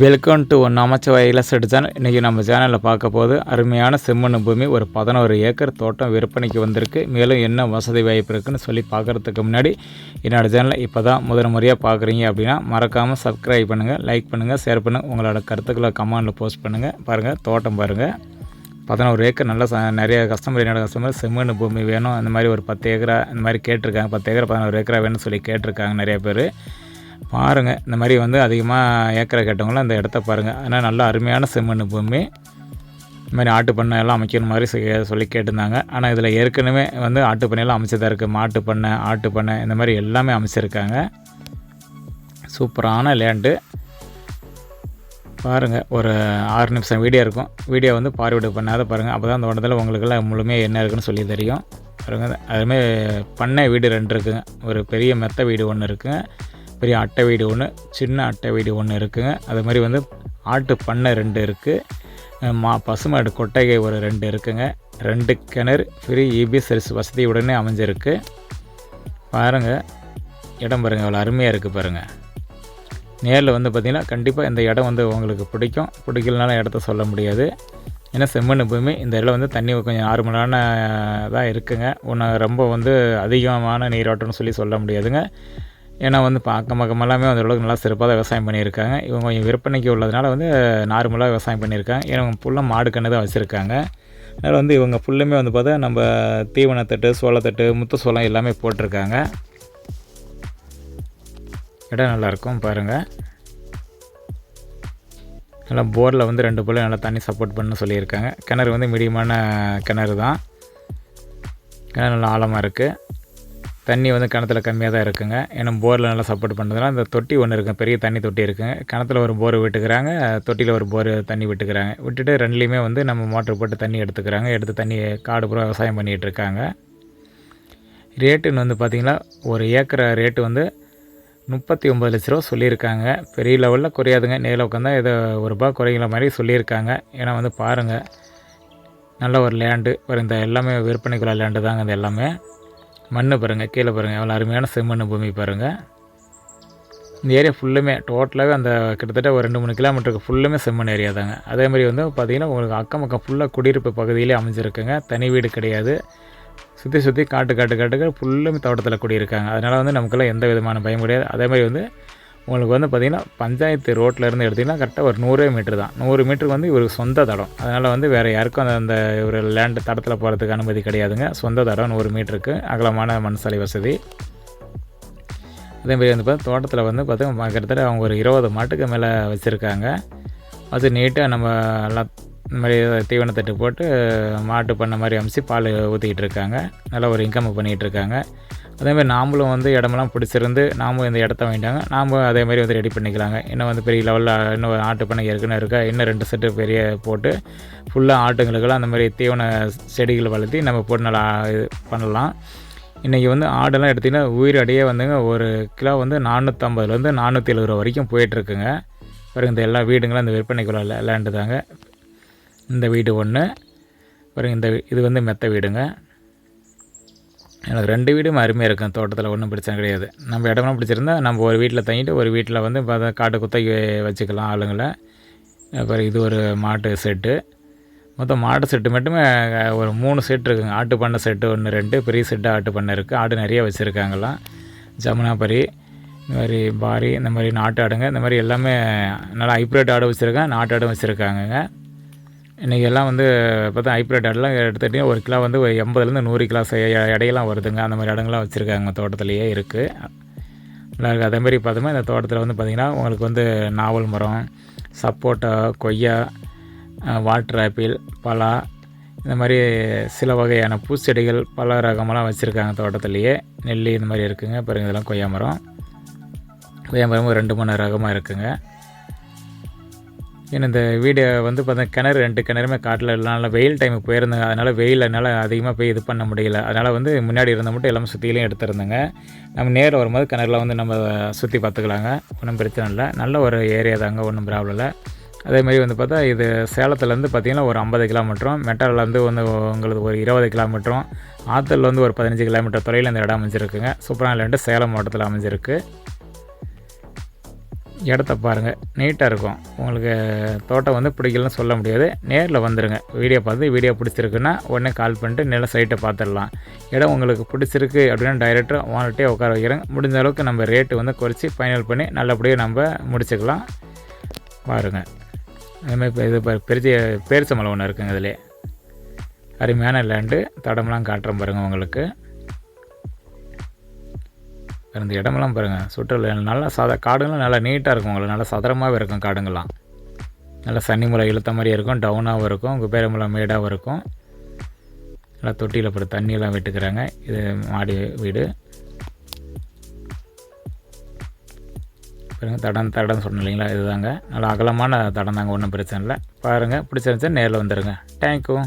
Welcome to Namachivaya இலசட் channel இன்றைக்கி நம்ம சேனலில் பார்க்க போது அருமையான செம்மண் பூமி ஒரு பதினோரு ஏக்கர் தோட்டம் விற்பனைக்கு வந்திருக்கு. மேலும் என்ன வசதி வாய்ப்பு இருக்குன்னு சொல்லி பார்க்குறதுக்கு முன்னாடி என்னோடய சேனலை இப்போ தான் முதல் முறையாக பார்க்குறீங்க அப்படின்னா மறக்காமல் சப்ஸ்கிரைப் பண்ணுங்கள் லைக் பண்ணுங்கள் ஷேர் பண்ணுங்கள் உங்களோட கருத்துக்களை கமெண்டில் போஸ்ட் பண்ணுங்கள் பாருங்கள் தோட்டம் பாருங்கள் பதினோரு ஏக்கர் நல்ல ச நிறைய கஸ்டமர் என்னோட கஸ்டமர் செம்மண் பூமி வேணும். அந்த மாதிரி ஒரு பத்து ஏக்கரா இந்த மாதிரி கேட்டிருக்காங்க. பத்து ஏக்கர் பதினோரு ஏக்கரா வேணும்னு சொல்லி கேட்டிருக்காங்க நிறைய பேர். பாருங்கள் இந்த மாதிரி வந்து அதிகமாக ஏக்கரை கேட்டவங்களும் இந்த இடத்த பாருங்கள் ஆனால் நல்லா அருமையான செம்மண் பூமி. இந்த மாதிரி ஆட்டு பண்ணை எல்லாம் அமைக்கிற மாதிரி சொல்லி கேட்டிருந்தாங்க. ஆனால் இதில் ஏற்கனவே வந்து ஆட்டு பண்ணையெல்லாம் அமைச்சதாக இருக்குது மாட்டு பண்ணை ஆட்டு பண்ணை இந்த மாதிரி எல்லாமே அமைச்சிருக்காங்க. சூப்பரான லேண்டு. பாருங்கள் ஒரு ஆறு நிமிஷம் வீடியோ இருக்கும். வீடியோ வந்து பார்வையிட பண்ணாத பாருங்கள் அப்போ தான் அந்த இடத்துல உங்களுக்கெல்லாம் முழுமையாக என்ன இருக்குன்னு சொல்லி தெரியும். பாருங்கள் அதுமாதிரி பண்ணை வீடு ரெண்டு இருக்குங்க. ஒரு பெரிய மெத்த வீடு ஒன்று இருக்குங்க. பெரிய அட்டை வீடு ஒன்று சின்ன அட்டை வீடு ஒன்று இருக்குங்க. அது மாதிரி வந்து ஆட்டு பண்ணை ரெண்டு இருக்குது மா பசுமாடு கொட்டகை ஒரு ரெண்டு இருக்குங்க. ரெண்டு கிணறு ஃப்ரீ இபி சர்வீஸ் வசதியுடனே அமைஞ்சிருக்கு. பாருங்கள் இடம் பாருங்கள் அவ்வளோ அருமையாக இருக்குது பாருங்கள் நேரில் வந்து பார்த்திங்கன்னா கண்டிப்பாக இந்த இடம் வந்து உங்களுக்கு பிடிக்கும். பிடிக்கலனாலும் இடத்த சொல்ல முடியாது. ஏன்னா செம்மண் பூமி இந்த இடம் வந்து தண்ணி கொஞ்சம் நார்மலான தான் இருக்குங்க. ஒன்று ரொம்ப வந்து அதிகமான நீராட்டம்னு சொல்லி சொல்ல முடியாதுங்க. ஏன்னா வந்து இப்போ அக்கம் பக்கம் எல்லாமே அந்த அளவுக்கு நல்லா சிறப்பாக தான் விவசாயம் பண்ணியிருக்காங்க. இவங்க கொஞ்சம் விற்பனைக்கு உள்ளதுனால வந்து நார்மலாக விவசாயம் பண்ணியிருக்காங்க. ஏன்னா இவங்க ஃபுல்லாக மாடு கன்று தான் வச்சுருக்காங்க. அதனால் வந்து இவங்க ஃபுல்லுமே வந்து பார்த்தா நம்ம தீவனத்தட்டு சோளத்தட்டு முத்து சோளம் எல்லாமே போட்டிருக்காங்க. இடம் நல்லாயிருக்கும் பாருங்கள் நல்லா போரில் வந்து ரெண்டு பிள்ளை நல்லா தண்ணி சப்போர்ட் பண்ண சொல்லியிருக்காங்க. கிணறு வந்து மீடியமான கிணறு தான். கிணறு நல்லா ஆழமாக இருக்குது தண்ணி வந்து கிணத்துல கம்மியாக தான் இருக்குங்க. ஏன்னா போரில் நல்லா சப்போர்ட் பண்ணுறதுனால அந்த தொட்டி ஒன்று இருக்குது பெரிய தண்ணி தொட்டி இருக்குங்க. கிணத்துல ஒரு போர் விட்டுக்கிறாங்க தொட்டியில் ஒரு போர் தண்ணி விட்டுக்கிறாங்க. விட்டுட்டு ரெண்டுலேயுமே வந்து நம்ம மோட்டர் போட்டு தண்ணி எடுத்துக்கிறாங்க. எடுத்து தண்ணி காடு பூரா விவசாயம் பண்ணிகிட்டு இருக்காங்க. ரேட்டுன்னு வந்து பார்த்திங்கன்னா ஒரு ஏக்கரை ரேட்டு வந்து முப்பத்தி ஒம்பது லட்ச ரூபா சொல்லியிருக்காங்க. பெரிய லெவலில் குறையாதுங்க. நேரில் உட்காந்தா ஏதோ ஒரு ரூபா குறைங்கிற மாதிரி சொல்லியிருக்காங்க. ஏன்னா வந்து பாருங்கள் நல்ல ஒரு லேண்டு ஒரு இந்த எல்லாமே விற்பனைக்குள்ள லேண்டு தாங்க இந்த எல்லாமே. மண் பாருங்கள் கீழே பாருங்கள் எவ்வளோ அருமையான செம்மண் பூமி பாருங்கள் இந்த ஏரியா ஃபுல்லுமே டோட்டலாகவே அந்த கிட்டத்தட்ட ஒரு ரெண்டு மூணு கிலோமீட்டருக்கு ஃபுல்லுமே செம்மண் ஏரியா தாங்க. அதே மாதிரி வந்து பார்த்திங்கன்னா உங்களுக்கு அக்கம் பக்கம் ஃபுல்லாக குடியிருப்பு பகுதியிலே அமைஞ்சிருக்குங்க. தனி வீடு கிடையாது. சுற்றி சுற்றி காட்டு காட்டு காட்டுக்கு ஃபுல்லுமே தோட்டத்தில் குடியிருக்காங்க. அதனால் வந்து நமக்கெல்லாம் எந்த விதமான பயம் கிடையாது. அதே மாதிரி வந்து உங்களுக்கு வந்து பார்த்திங்கன்னா பஞ்சாயத்து ரோட்டிலேருந்து எடுத்திங்கன்னா கரெக்டாக ஒரு நூறே மீட்ரு தான். நூறு மீட்டருக்கு வந்து இவருக்கு சொந்த தடம். அதனால் வந்து வேறு யாருக்கும் அந்த அந்த ஒரு லேண்டு தடத்தில் போகிறதுக்கு அனுமதி கிடையாதுங்க. சொந்த தடம் நூறு மீட்டருக்கு. அகலமான மண் சாலை வசதி. அதேமாரி வந்து பார்த்தா தோட்டத்தில் வந்து பார்த்தா கிட்டத்தட்ட அவங்க ஒரு இருபது மாட்டுக்கு மேலே வச்சுருக்காங்க. அது நீட்டாக நம்ம எல்லாம் இந்த மாதிரி தீவனத்தட்டு போட்டு மாட்டு பண்ண மாதிரி அமைச்சு பால் ஊற்றிக்கிட்டு இருக்காங்க. நல்லா ஒரு இன்கம் பண்ணிகிட்டு இருக்காங்க. அதேமாதிரி நாமளும் வந்து இடமெல்லாம் பிடிச்சிருந்து நாமும் இந்த இடத்த வாங்கிட்டாங்க. நாம் அதே மாதிரி வந்து ரெடி பண்ணிக்கலாங்க. இன்னும் வந்து பெரிய லெவலில் இன்னும் ஆட்டு பண்ணை ஏற்கனவே இருக்கா? இன்னும் ரெண்டு செட்டு பெரிய போட்டு ஃபுல்லாக ஆட்டுங்களுக்கெல்லாம் அந்த மாதிரி தீவன செடிகள் வளர்த்தி நம்ம போட்டு நல்லா இது பண்ணலாம். இன்றைக்கி வந்து ஆடெல்லாம் எடுத்திங்கன்னா உயிரடியே வந்துங்க. ஒரு கிலோ வந்து நானூற்றம்பதுலேருந்து நானூற்றி எழுபது ரூபா வரைக்கும் போயிட்டுருக்குங்க பாருங்க இந்த எல்லா வீடுங்களும் இந்த விற்பனைக்குள்ள லே- லேண்டு தாங்க. இந்த வீடு ஒன்று அப்புறம் இந்த வீ- இது வந்து மெத்த வீடுங்க. எனக்கு ரெண்டு வீடும் அருமையாக இருக்கும். தோட்டத்தில் ஒன்றும் பிரச்சனை கிடையாது. நம்ம இடம்லாம் பிடிச்சிருந்தா நம்ம ஒரு வீட்டில் தங்கிட்டு ஒரு வீட்டில் வந்து பார்த்தா காட்டு குத்தகை வச்சுக்கலாம் ஆளுங்களை. அப்புறம் இது ஒரு மாட்டு செட்டு. மொத்தம் மாட்டு செட்டு மட்டுமே ஒரு மூணு செட் இருக்குங்க. ஆட்டு பண்ணை செட்டு ஒன்று ரெண்டு. பெரிய செட்டு ஆட்டு பண்ணை இருக்குது ஆடு நிறைய வச்சுருக்காங்களாம். ஜமுனாபரி இந்த மாதிரி பாரி இந்த மாதிரி நாட்டு ஆடுங்க. இந்த மாதிரி எல்லாமே நல்லா ஹைப்ரேட் ஆடு வச்சுருக்கேன் நாட்டு ஆடும் வச்சுருக்காங்கங்க. இன்றைக்கி எல்லாம் வந்து பார்த்தா ஹைப்ரிட் இடம்லாம் எடுத்துகிட்டிங்கன்னா ஒரு கிலோ வந்து ஒரு எண்பதுலேருந்து நூறு கிலோ இடையெல்லாம் வருதுங்க. அந்த மாதிரி இடங்கள்லாம் வச்சுருக்காங்க. தோட்டத்துலேயே இருக்குது நல்லா இருக்குது அதே மாதிரி பார்த்தோம்னா இந்த தோட்டத்தில் வந்து பார்த்திங்கன்னா உங்களுக்கு வந்து நாவல் மரம் சப்போட்டா கொய்யா வாட்டர் ஆப்பிள் பலா இந்த மாதிரி சில வகையான பூச்செடிகள் பல ரகமெல்லாம் வச்சுருக்காங்க தோட்டத்துலேயே. நெல்லி இந்த மாதிரி இருக்குங்க. பிறகு இதெல்லாம் கொய்யா மரம். கொய்யா மரம் ரெண்டு மூணு ரகமாக இருக்குங்க. ஏன்னா இந்த வீடு வந்து பார்த்தா கிணறு ரெண்டு கிணறுமே காட்டில் இல்லைனால வெயில் டைமுக்கு போயிருந்தேங்க அதனால் வெயில் என்னால் அதிகமாக போய் இது பண்ண முடியல. அதனால் வந்து முன்னாடி இருந்த மட்டும் எல்லாமே சுற்றிலையும் எடுத்துருந்தேங்க. நம்ம நேரில் வரும்போது கிணறுல வந்து நம்ம சுற்றி பார்த்துக்கலாங்க. ஒன்றும் பிரச்சனை இல்லை. நல்ல ஒரு ஏரியா தாங்க. ஒன்றும் ப்ராப்ளம் இல்லை. அதேமாதிரி வந்து பார்த்தா இது சேலத்துலேருந்து பார்த்திங்கன்னா ஒரு ஐம்பது கிலோமீட்டரும் மெட்டாலேருந்து வந்து உங்களுக்கு ஒரு இருபது கிலோமீட்டரும் ஆத்தூர்ல வந்து ஒரு பதினஞ்சு கிலோமீட்டர் தொலைவில் இந்த இடம் அமைஞ்சிருக்குங்க. சூப்பரான லேண்டு சேலம் மாவட்டத்தில் அமைஞ்சிருக்கு. இடத்த பாருங்கள் நீட்டாக இருக்கும். உங்களுக்கு தோட்டம் வந்து பிடிக்கலன்னு சொல்ல முடியாது. நேரில் வந்துடுங்க வீடியோ பார்த்து வீடியோ பிடிச்சிருக்குன்னா உடனே கால் பண்ணிட்டு நில சைட்டை பார்த்துடலாம் இடம் உங்களுக்கு பிடிச்சிருக்கு அப்படின்னா டைரெக்டாக வாங்கிட்டே உட்கார வைக்கிறேங்க முடிஞ்ச அளவுக்கு நம்ம ரேட்டு வந்து குறைச்சி ஃபைனல் பண்ணி நல்லபடியாக நம்ம முடிச்சுக்கலாம். பாருங்கள் அதுமாதிரி இப்போ இது பெரிய பேரிச்சம்பளம் ஒன்று இருக்குங்க இதிலே அருமையான லேண்டு தடம்லாம் காட்டுறேன் பாருங்கள் உங்களுக்கு. இந்த இடமெல்லாம் பாருங்கள் சுற்றுலா நல்லா சத காடுங்களாம் நல்லா நீட்டாக இருக்கும் உங்களுக்கு நல்லா சதுரமாகவே இருக்கும் காடுங்கள்லாம். நல்லா சன்னிமலை இழுத்த மாதிரி இருக்கும் டவுனாகவும் இருக்கும் குபேரமலை மேடாகவும் இருக்கும். நல்லா தொட்டியில் போட்டு தண்ணியெல்லாம் விட்டுக்கிறாங்க. இது மாடி வீடு. பாருங்கள் தடம் தடம் சொன்னேன் இல்லைங்களா இதுதாங்க. நல்லா அகலமான தடம் தாங்க ஒன்றும் பிரச்சனை இல்லை. பாருங்கள் பிடிச்சிருந்துச்சா நேரில் வந்துடுங்க தேங்க்யூ